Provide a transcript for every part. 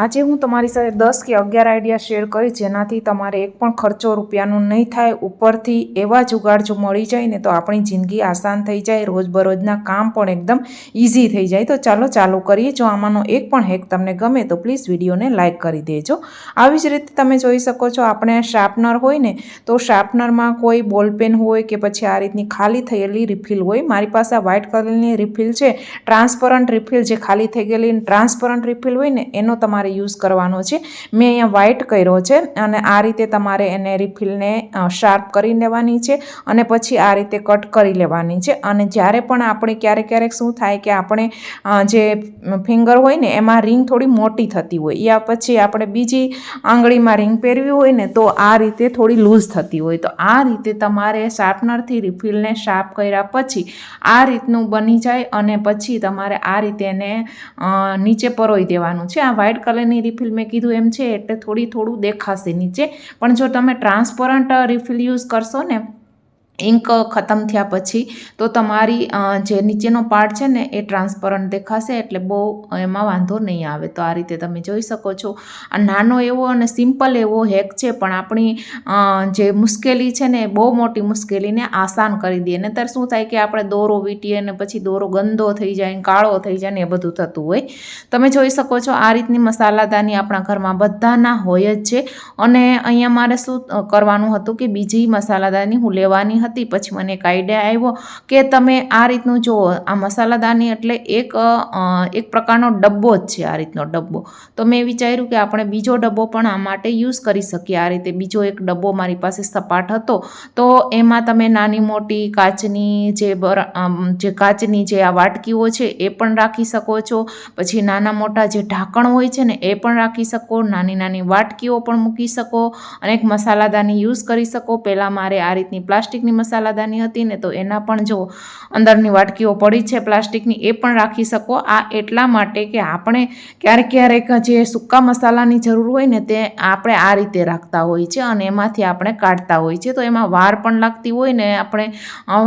આજે હું તમારી સાથે દસ કે અગિયાર આઈડિયા શેર કરીશ, જેનાથી તમારે એક પણ ખર્ચો રૂપિયાનું નહીં થાય. ઉપરથી એવા જુગાડ જો મળી જાય ને, તો આપણી જિંદગી આસાન થઈ જાય. રોજબરોજના કામ પણ એકદમ ઇઝી થઈ જાય. તો ચાલો, ચાલુ કરીએ. જો આમાંનો એક પણ હેક તમને ગમે, તો પ્લીઝ વિડીયોને લાઇક કરી દેજો. આવી જ રીતે તમે જોઈ શકો છો, આપણે શાર્પનર હોય ને, તો શાર્પનરમાં કોઈ બોલપેન હોય કે પછી આ રીતની ખાલી થયેલી રિફિલ હોય. મારી પાસે આ વ્હાઇટ કલરની રિફિલ છે, ટ્રાન્સપરન્ટ રિફિલ જે ખાલી થઈ ગયેલી ટ્રાન્સપરન્ટ રિફિલ હોય ને, એનો તમારે યુઝ કરવાનો છે. મેં અહીંયા વ્હાઇટ કર્યો છે અને આ રીતે તમારે એને રિફિલને શાર્પ કરી લેવાની છે અને પછી આ રીતે કટ કરી લેવાની છે. અને જ્યારે પણ આપણે ક્યારેક ક્યારેક શું થાય કે આપણે જે ફિંગર હોય ને એમાં રિંગ થોડી મોટી થતી હોય. યા પછી આપણે બીજી આંગળીમાં રિંગ પહેરવી હોય ને તો આ રીતે થોડી લૂઝ થતી હોય. તો આ રીતે તમારે શાર્પનરથી રિફિલને શાર્પ કર્યા પછી આ રીતનું બની જાય અને પછી તમારે આ રીતે એને નીચે પરોઈ દેવાનું છે. આ વ્હાઇટ કલરની રિફિલ મેં કીધું એમ છે એટલે થોડી થોડું દેખાશે નીચે. પણ જો તમે ટ્રાન્સપરન્ટ રિફિલ યુઝ કરશો ને ઇંક ખતમ થયા પછી તો તમારી જે નીચેનો પાર્ટ છે ને એ ટ્રાન્સપરન્ટ દેખાશે એટલે બહુ એમાં વાંધો નહીં આવે. તો આ રીતે તમે જોઈ શકો છો. આ નાનો એવો અને સિમ્પલ એવો હેક છે, પણ આપણી જે મુશ્કેલી છે ને બહુ મોટી મુશ્કેલીને આસાન કરી દે. નહીતર શું થાય કે આપણે દોરો વીટીએ ને પછી દોરો ગંદો થઈ જાય કાળો થઈ જાય ને એ બધું થતું હોય. તમે જોઈ શકો છો આ રીતની મસાલાદાની આપણા ઘરમાં બધાના હોય જ છે. અને અહીંયા મારે શું કરવાનું હતું કે બીજી મસાલાદાની હું લેવાની હતી પછી મને એક આઈડિયા આવ્યો કે તમે આ રીતનું જુઓ આ મસાલાદાની એટલે એક એક પ્રકારનો ડબ્બો જ છે આ રીતનો ડબ્બો. તો મેં વિચાર્યું કે આપણે બીજો ડબ્બો પણ આ માટે યુઝ કરી શકીએ. આ રીતે બીજો એક ડબ્બો મારી પાસે સપાટ હતો. તો એમાં તમે નાની મોટી કાચની જે જે કાચની જે આ વાટકીઓ છે એ પણ રાખી શકો છો. પછી નાના મોટા જે ઢાંકણ હોય છે ને એ પણ રાખી શકો. નાની નાની વાટકીઓ પણ મૂકી શકો અને એક મસાલાદાની યુઝ કરી શકો. પહેલાં મારે આ રીતની પ્લાસ્ટિકની મસાલાદાની હતી ને તો એના પણ જો અંદરની વાટકીઓ પડી છે પ્લાસ્ટિકની, એ પણ રાખી શકો. આ એટલા માટે કે આપણે ક્યારેક ક્યારેક જે સૂકા મસાલાની જરૂર હોય ને તે આપણે આ રીતે રાખતા હોય છે અને એમાંથી આપણે કાઢતા હોય છે. તો એમાં વાર પણ લાગતી હોય ને આપણે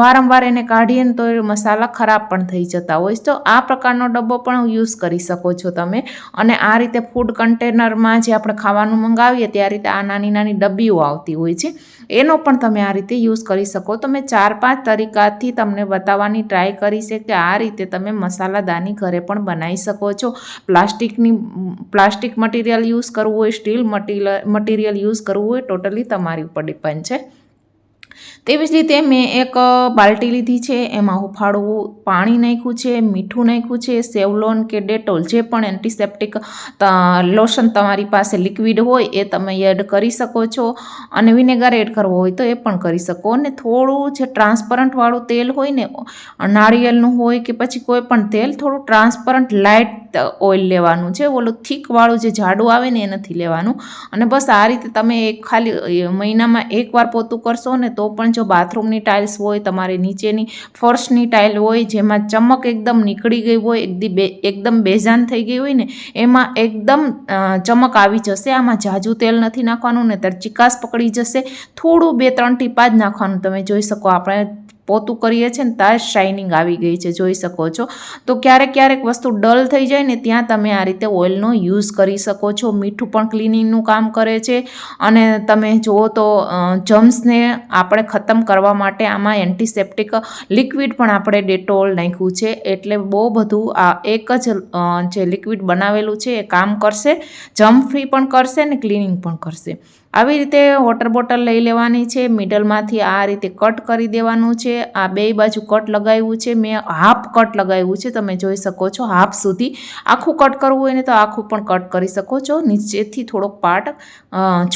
વારંવાર એને કાઢીએ ને તો મસાલા ખરાબ પણ થઈ જતા હોય છે. તો આ પ્રકારનો ડબ્બો પણ યુઝ કરી શકો છો તમે. અને આ રીતે ફૂડ કન્ટેનરમાં જે આપણે ખાવાનું મંગાવીએ, તે આ રીતે આ નાની નાની ડબ્બીઓ આવતી હોય છે. એનો પણ તમે આ રીતે યુઝ કરી શકો તો મેં ચાર પાંચ તરીકાથી તમને બતાવવાની ટ્રાય કરી છે કે આ રીતે તમે મસાલાદાની ઘરે પણ બનાવી શકો છો. પ્લાસ્ટિકની, પ્લાસ્ટિક મટીરિયલ યુઝ કરવું હોય સ્ટીલ મટીરિયલ યુઝ કરવું હોય ટોટલી તમારી ઉપર ડિપેન્ડ છે. તેવી જ રીતે મેં એક બાલટી લીધી છે, એમાં હુંફાળું પાણી નાખ્યું છે, મીઠું નાખ્યું છે, સેવલોન કે ડેટોલ જે પણ એન્ટિસેપ્ટિક લોશન તમારી પાસે લિક્વિડ હોય એ તમે એડ કરી શકો છો અને વિનેગર એડ કરવો હોય તો એ પણ કરી શકો. અને થોડું જે ટ્રાન્સપરન્ટવાળું તેલ હોય ને નાળિયેરનું હોય કે પછી કોઈ પણ તેલ, થોડું ટ્રાન્સપરન્ટ લાઇટ ઓઇલ લેવાનું છે, ઓલું થીકવાળું જે જાડું આવે ને એ નથી લેવાનું. અને બસ આ રીતે તમે એક ખાલી મહિનામાં એકવાર પોતું કરશો ને તો પણ જો બાથરૂમની ટાઇલ્સ હોય, તમારી નીચેની ફર્શની ટાઇલ હોય, જેમાં ચમક એકદમ નીકળી ગઈ હોય એકદી બે, એકદમ બેજાન થઈ ગઈ હોય ને, એમાં એકદમ ચમક આવી જશે. આમાં જાજુ તેલ નથી નાખવાનું ને ત્યારે ચિકાસ પકડી જશે. થોડું બે, ત્રણ ટીપા જ નાખવાનું તમે જોઈ શકો. આપણે પોતું કરીએ છીએ ને ત્યાં શાઇનિંગ આવી ગઈ છે, જોઈ શકો છો. તો ક્યારેક ક્યારેક વસ્તુ ડલ થઈ જાય ને ત્યાં તમે આ રીતે ઓઇલનો યુઝ કરી શકો છો. મીઠું પણ ક્લિનિંગનું કામ કરે છે અને તમે જુઓ તો જમ્સને આપણે ખતમ કરવા માટે આમાં એન્ટિસેપ્ટિક લિક્વિડ પણ આપણે ડેટોલ નાખ્યું છે. એટલે બહુ બધું આ એક જ જે લિક્વિડ બનાવેલું છે એ કામ કરશે. જમ્પ ફ્રી પણ કરશે ને ક્લિનિંગ પણ કરશે. આવી રીતે વોટર બોટલ લઈ લેવાની છે. મિડલમાંથી આ રીતે કટ કરી દેવાનું છે. આ બે બાજુ કટ લગાવ્યું છે. મેં હાફ કટ લગાવ્યું છે. તમે જોઈ શકો છો હાફ સુધી આખું કટ કરવું હોય ને તો આખું પણ કટ કરી શકો છો. નીચેથી થોડોક પાર્ટ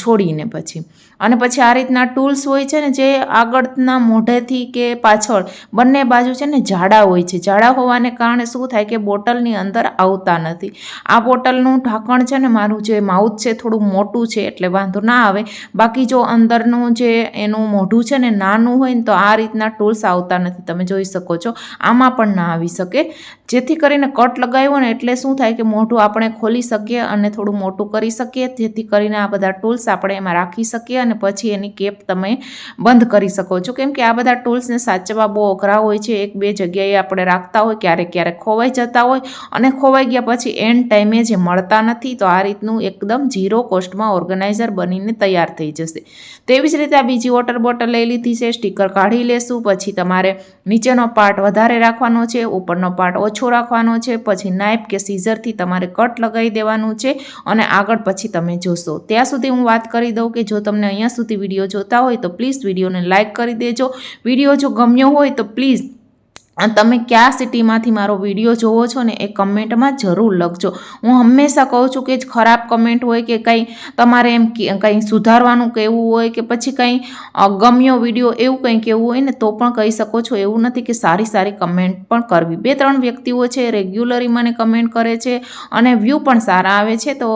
છોડીને પછી. અને પછી આ રીતના ટૂલ્સ હોય છે ને જે આગળના મોઢેથી કે પાછળ બંને બાજુ છે ને જાડા હોય છે. જાડા હોવાને કારણે શું થાય કે બોટલની અંદર આવતા નથી. આ બોટલનું ઢાંકણ છે ને મારું જે માઉથ છે થોડું મોટું છે એટલે વાંધો ના આવે. બાકી જો અંદરનું જે એનું મોઢું છે ને નાનું હોય ને તો આ રીતના ટૂલ્સ આવતા નથી. તમે જોઈ શકો છો. આમાં પણ ના આવી શકે. જેથી કરીને કટ લગાવ્યો ને એટલે શું થાય કે મોઢું આપણે ખોલી શકીએ અને થોડું મોટું કરી શકીએ. જેથી કરીને આ બધા ટૂલ્સ આપણે એમાં રાખી શકીએ અને પછી એની કેપ તમે બંધ કરી શકો છો. કેમ કે આ બધા ટૂલ્સને સાચવવા બહુ અઘરા હોય છે. એક બે જગ્યાએ આપણે રાખતા હોય, ક્યારેક ક્યારેક ખોવાઈ જતા હોય અને ખોવાઈ ગયા પછી એન્ડ ટાઈમે જે મળતા નથી, તો આ રીતનું એકદમ ઝીરો કોસ્ટમાં ઓર્ગેનાઇઝર બનીને તૈયાર થઈ જશે. તેવી જ રીતે આ બીજી વોટર બોટલ લઈ લીધી છે. સ્ટીકર કાઢી લેશું. પછી તમારે નીચેનો પાર્ટ વધારે રાખવાનો છે, ઉપરનો પાર્ટ ઓછો રાખવાનો છે. પછી નાઇફ કે સીઝરથી તમારે કટ લગાવી દેવાનું છે અને આગળ પછી તમે જોશો. ત્યાં સુધી હું વાત કરી દઉં કે જો તમને અહીંયા સુધી વીડિયો જોતા હોય તો પ્લીઝ વિડીયોને લાઇક કરી દેજો. વીડિયો જો ગમ્યો હોય તો પ્લીઝ તમે કયા સિટીમાંથી મારો વીડિયો જોવો છો ને એ કમેન્ટમાં જરૂર લખજો. હું હંમેશા કહું છું કે ખરાબ કમેન્ટ હોય કે કંઈ તમારે એમ કંઈ સુધારવાનું કહેવું હોય કે પછી કંઈ ગમ્યો વીડિયો એવું કંઈ કહેવું હોય ને તો પણ કહી શકો છો. એવું નથી કે સારી સારી કમેન્ટ પણ કરવી. બે ત્રણ વ્યક્તિઓ છે, રેગ્યુલરી મને કમેન્ટ કરે છે અને વ્યૂ પણ સારા આવે છે. તો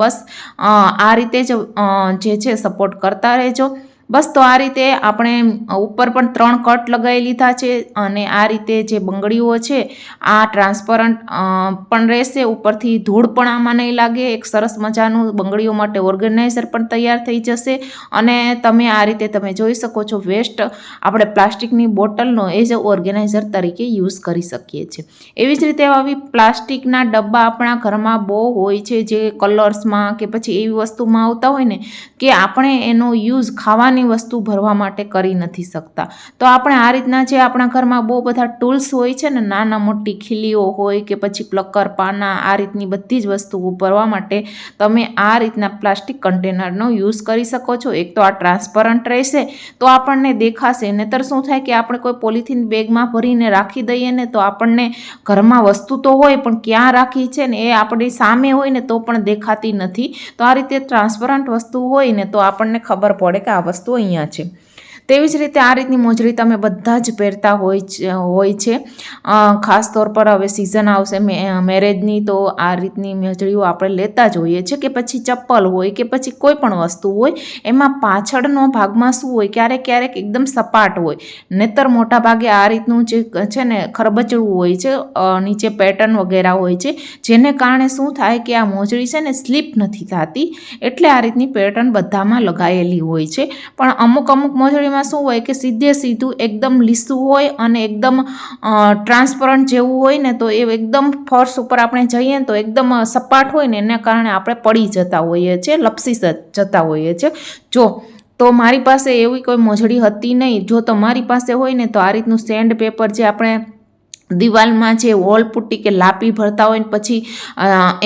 બસ આ રીતે જ જે છે સપોર્ટ કરતા રહેજો. બસ તો આ રીતે આપણે ઉપર પણ ત્રણ કટ લગાવી લીધા છે અને આ રીતે જે બંગડીઓ છે, આ ટ્રાન્સપરન્ટ પણ રહેશે. ઉપરથી ધૂળ પણ આમાં નહીં લાગે. એક સરસ મજાનું બંગડીઓ માટે ઓર્ગેનાઇઝર પણ તૈયાર થઈ જશે. અને તમે આ રીતે તમે જોઈ શકો છો, વેસ્ટ આપણે પ્લાસ્ટિકની બોટલનો એ જ ઓર્ગેનાઇઝર તરીકે યુઝ કરી શકીએ છીએ. એવી જ રીતે આવી પ્લાસ્ટિકના ડબ્બા આપણા ઘરમાં બહુ હોય છે, જે કલર્સમાં કે પછી એવી વસ્તુમાં આવતા હોય ને, કે આપણે એનો યુઝ ખાવાની ખાવાની વસ્તુ ભરવા માટે કરી નથી શકતા. તો આપણે આ રીતના જે આપણા ઘરમાં બહુ બધા ટૂલ્સ હોય છે ને, નાના મોટી ખીલીઓ હોય કે પછી પ્લકર પાના, આ રીતની બધી જ વસ્તુઓ ભરવા માટે તમે આ રીતના પ્લાસ્ટિક કન્ટેનરનો યુઝ કરી શકો છો. એક તો આ ટ્રાન્સપરન્ટ રહેશે તો આપણને દેખાશે. નહીતર શું થાય કે આપણે કોઈ પોલિથીન બેગમાં ભરીને રાખી દઈએ ને, તો આપણને ઘરમાં વસ્તુ તો હોય પણ ક્યાં રાખી છે ને, એ આપણી સામે હોય ને, તો પણ દેખાતી નથી. તો આ રીતે ટ્રાન્સપરન્ટ વસ્તુ હોય ને, તો આપણને ખબર પડે કે આ વસ્તુ વસ્તુ અહીંયા છે. તેવી જ રીતે આ રીતની મોજડી તમે બધા જ પહેરતા હોય હોય છે. ખાસ તौर પર હવે સિઝન આવશે મેરેજની તો આ રીતની મોજડીઓ આપણે લેતા જ હોઈએ છીએ કે પછી ચપ્પલ હોય કે પછી કોઈ પણ વસ્તુ હોય, એમાં પાછળનો ભાગમાં શું હોય, ક્યારેક ક્યારેક એકદમ સપાટ હોય. નેતર મોટા ભાગે આ રીતનું જે છે ને, ખરબચડું હોય છે નીચે પેટર્ન વગેરે હોય છે, જેને કારણે શું થાય કે આ મોજડી છે ને સ્લીપ નથી થતી, એટલે આ રીતની પેટર્ન બધામાં લગાયેલી હોય છે. પણ અમુક અમુક મોજડી એમાં શું હોય કે સીધે સીધું એકદમ લીસું હોય અને એકદમ ટ્રાન્સપરન્ટ જેવું હોય ને તો એ એકદમ ફર્શ ઉપર આપણે જઈએ ને તો એકદમ સપાટ હોય ને એના કારણે આપણે પડી જતા હોઈએ છીએ, લપસી જતા હોઈએ છીએ. જો, તો મારી પાસે એવી કોઈ મોજડી હતી નહીં. જો તમારી પાસે હોય ને તો આ રીતનું સેન્ડ પેપર જે આપણે દિવાલમાં જે વોલ પુટ્ટી કે લાપી ભરતા હોય ને પછી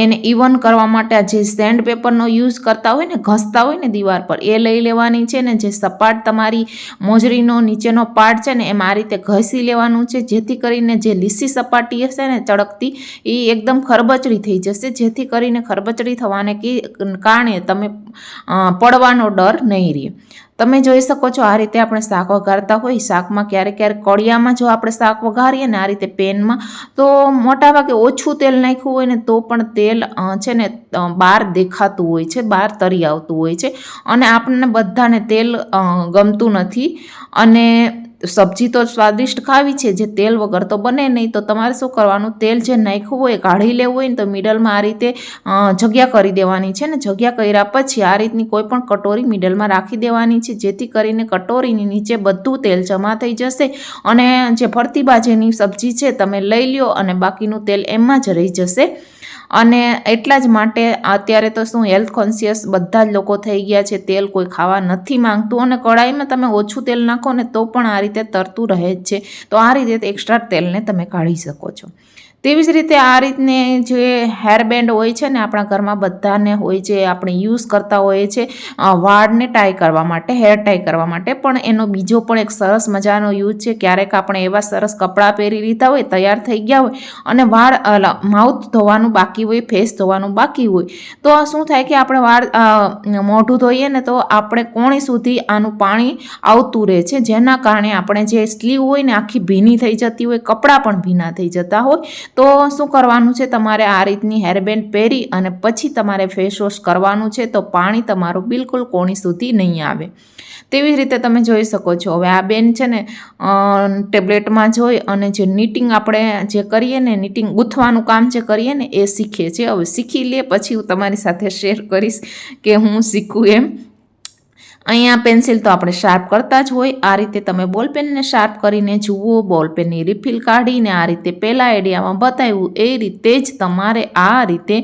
એને ઇવન કરવા માટે જે સેન્ડ પેપરનો યુઝ કરતા હોય ને, ઘસતા હોય ને દિવાલ પર, એ લઈ લેવાની છે ને, જે સપાટ તમારી મોજરીનો નીચેનો પાર્ટ છે ને, એમ આ રીતે ઘસી લેવાનું છે, જેથી કરીને જે લીસી સપાટી હશે ને, ચળકતી, એ એકદમ ખરબચડી થઈ જશે, જેથી કરીને ખરબચડી થવાને કારણે તમે પડવાનો ડર નહીં રહે. તમે જોઈ શકો છો આ રીતે આપણે શાક વઘારતા હોય, શાકમાં ક્યારેક ક્યારેક કડિયામાં જો આપણે શાક વઘારીએ ને આ રીતે પેનમાં, તો મોટાભાગે ઓછું તેલ નાખ્યું હોય ને તો પણ તેલ છે ને બહાર દેખાતું હોય છે, બહાર તરી આવતું હોય છે. અને આપણને બધાને તેલ ગમતું નથી. અને સબ્જી તો સ્વાદિષ્ટ ખાવી છે, જે તેલ વગર તો બને નહીં. તો તમારે શું કરવાનું? તેલ જે નાખ્યું હોય કાઢી લેવું હોય ને તો મિડલમાં આ રીતે જગ્યા કરી દેવાની છે ને. જગ્યા કર્યા પછી આ રીતની કોઈ પણ કટોરી મિડલમાં રાખી દેવાની છે, જેથી કરીને કટોરીની નીચે બધું તેલ જમા થઈ જશે અને જે ફરતી બાજેની સબ્જી છે, તમે લઈ લ્યો અને બાકીનું તેલ એમાં જ રહી જશે. અને એટલા જ માટે અત્યારે તો શું હેલ્થ કોન્શિયસ બધા જ લોકો થઈ ગયા છે, તેલ કોઈ ખાવા નથી માંગતું અને કઢાઈમાં તમે ઓછું તેલ નાખો ને તો પણ આ રીતે તરતું રહે જ છે. તો આ રીતે એક્સ્ટ્રા તેલને તમે કાઢી શકો છો. તેવી જ રીતે આ રીતને જે હેરબેન્ડ હોય છે ને આપણા ઘરમાં બધાને હોય છે, આપણે યુઝ કરતા હોઈએ છીએ વાળને ટાઈ કરવા માટે હેર ટાઈ કરવા માટે. પણ એનો બીજો પણ એક સરસ મજાનો યુઝ છે, ક્યારેક આપણે એવા સરસ કપડાં પહેરી લીધા હોય, તૈયાર થઈ ગયા હોય અને વાળ માઉથ ધોવાનું બાકી હોય ફેસ ધોવાનું બાકી હોય, તો શું થાય કે આપણે વાળ મોઢું ધોઈએ ને તો આપણે કોણી સુધી આનું પાણી આવતું રહે છે, જેના કારણે આપણે જે સ્લીવ હોય ને આખી ભીની થઈ જતી હોય, કપડાં પણ ભીના થઈ જતા હોય તો શું કરવાનું છે? તમારે આ રીતની હેરબેન્ડ પહેરી અને પછી તમારે ફેસ વોશ કરવાનું છે તો પાણી તમારું બિલકુલ કોણી સુધી નહીં આવે. તેવી રીતે તમે જોઈ શકો છો. હવે આ બેન છે ને ટેબ્લેટમાં જોઈ અને જે નીટિંગ આપણે જે કરીએ ને નીટિંગ ગૂંથવાનું કામ જે કરીએ ને, એ શીખીએ છીએ હવે શીખી લે, પછી હું તમારી સાથે શેર કરીશ કે હું શીખું એમ. અહીંયા પેન્સિલ તો આપણે શાર્પ કરતા જ હોય. આ રીતે તમે બોલપેનને શાર્પ કરીને જુઓ બોલપેનની રિફિલ કાઢીને આ રીતે પહેલાં આઈડિયામાં બતાવ્યું. એ રીતે જ તમારે આ રીતે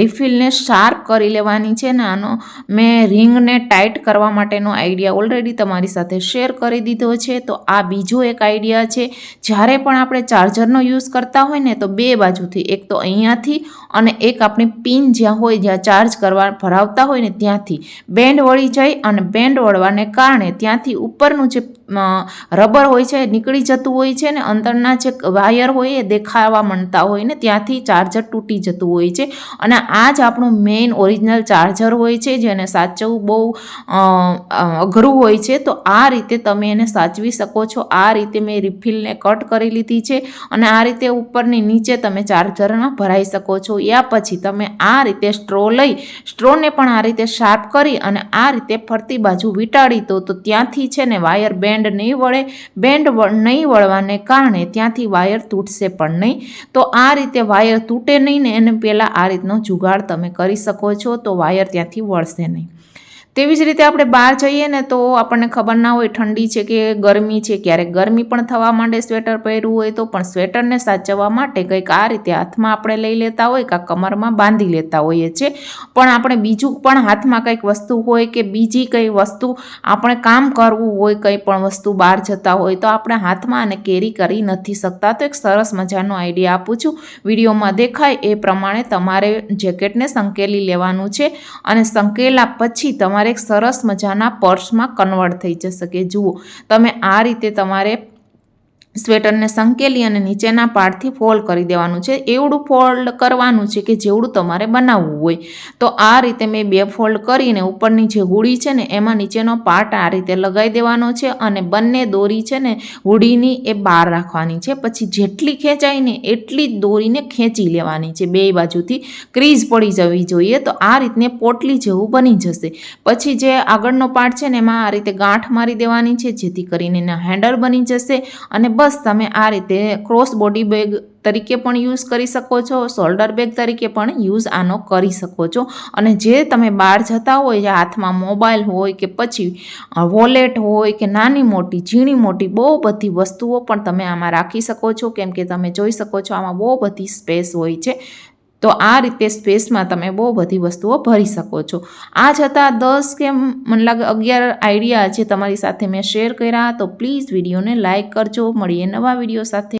રિફિલને શાર્પ કરી લેવાની છે ને આનો મેં રિંગને ટાઈટ કરવા માટેનો આઈડિયા ઓલરેડી તમારી સાથે શેર કરી દીધો છે. તો આ બીજો એક આઈડિયા છે. જ્યારે પણ આપણે ચાર્જરનો યુઝ કરતા હોય ને તો બે બાજુથી, એક તો અહીંયાથી અને એક આપણી પિન જ્યાં હોય, જ્યાં ચાર્જ કરવા ભરાવતા હોય ને ત્યાંથી બેન્ડ વળી જાય અને બેન્ડ બેન્ડ વળવાને કારણે ત્યાંથી ઉપરનું જે રબર હોય છે, નીકળી જતું હોય છે ને અંદરના જે વાયર હોય એ દેખાવા માંડતા હોય ને ત્યાંથી ચાર્જર તૂટી જતું હોય છે. અને આ જ આપણું મેઇન ઓરિજિનલ ચાર્જર હોય છે, જેને સાચવવું બહુ અઘરું હોય છે, તો આ રીતે તમે એને સાચવી શકો છો. આ રીતે મેં રિફિલને કટ કરી લીધી છે અને આ રીતે ઉપરની નીચે તમે ચાર્જરમાં ભરાઈ શકો છો. યા પછી તમે આ રીતે સ્ટ્રો લઈ, સ્ટ્રોને પણ આ રીતે શાર્પ કરી અને આ રીતે ફરતી બાજુ વીંટાળી દો, તો ત્યાંથી છે ને વાયર બેન્ડ બેન્ડ નહીં વળે, બેન્ડ નહીં વળવાને કારણે ત્યાંથી વાયર તૂટશે પણ નહીં. તો આ રીતે વાયર તૂટે નહીં ને એને પહેલાં આ રીતનો જુગાડ તમે કરી શકો છો, તો વાયર ત્યાંથી વળશે નહીં. તેવી જ રીતે આપણે બહાર જઈએ ને તો આપણને ખબર ના હોય ઠંડી છે કે ગરમી છે. ક્યારેક ગરમી પણ થવા માંડે સ્વેટર પહેરવું હોય તો પણ સ્વેટરને સાચવવા માટે કંઈક આ રીતે હાથમાં આપણે લઈ લેતા હોય કાં કમરમાં બાંધી લેતા હોઈએ છીએ પણ આપણે બીજું પણ હાથમાં કંઈક વસ્તુ હોય કે બીજી કંઈ વસ્તુ આપણે કામ કરવું હોય, કંઈ પણ વસ્તુ બહાર જતા હોય તો આપણે હાથમાં અને કેરી કરી નથી શકતા. તો એક સરસ મજાનો આઈડિયા આપું છું. વિડીયોમાં દેખાય એ પ્રમાણે તમારે જેકેટને સંકેલી લેવાનું છે અને સંકેલા પછી તમારે તમારે સરસ મજાના પર્સમાં કન્વર્ટ થઈ જશે કે જુઓ તમે આ રીતે તમારે સ્વેટરને સંકેલી અને નીચેના પાર્ટથી ફોલ્ડ કરી દેવાનું છે. એવડું ફોલ્ડ કરવાનું છે કે જેવડું તમારે બનાવવું હોય. તો આ રીતે મેં બે ફોલ્ડ કરીને ઉપરની જે હુડી છે ને, એમાં નીચેનો પાર્ટ આ રીતે લગાવી દેવાનો છે અને બંને દોરી છે ને, હુડીની એ બહાર રાખવાની છે. પછી જેટલી ખેંચાય ને એટલી જ દોરીને ખેંચી લેવાની છે બે બાજુથી. ક્રીઝ પડી જવી જોઈએ તો આ રીતને પોટલી જેવું બની જશે. પછી જે આગળનો પાર્ટ છે ને, એમાં આ રીતે ગાંઠ મારી દેવાની છે જેથી કરીને એના હેન્ડલ બની જશે અને બસ તમે આ રીતે ક્રોસ બોડી બેગ તરીકે પણ યુઝ કરી શકો છો શોલ્ડર બેગ તરીકે પણ યુઝ આનો કરી શકો છો. અને જે તમે બહાર જતા હોય હાથમાં મોબાઈલ હોય કે પછી વોલેટ હોય કે નાની મોટી, ઝીણી મોટી બહુ બધી વસ્તુઓ પણ તમે આમાં રાખી શકો છો. કેમ કે તમે જોઈ શકો છો આમાં બહુ બધી સ્પેસ હોય છે. તો આ રીતે સ્પેસમાં તમે બહુ બધી વસ્તુઓ ભરી શકો છો. આ છતાં દસ કે મને લાગે અગિયાર આઈડિયા જે તમારી સાથે મેં શેર કર્યા તો પ્લીઝ વિડીયોને લાઇક કરજો. મળીએ નવા વીડિયો સાથે.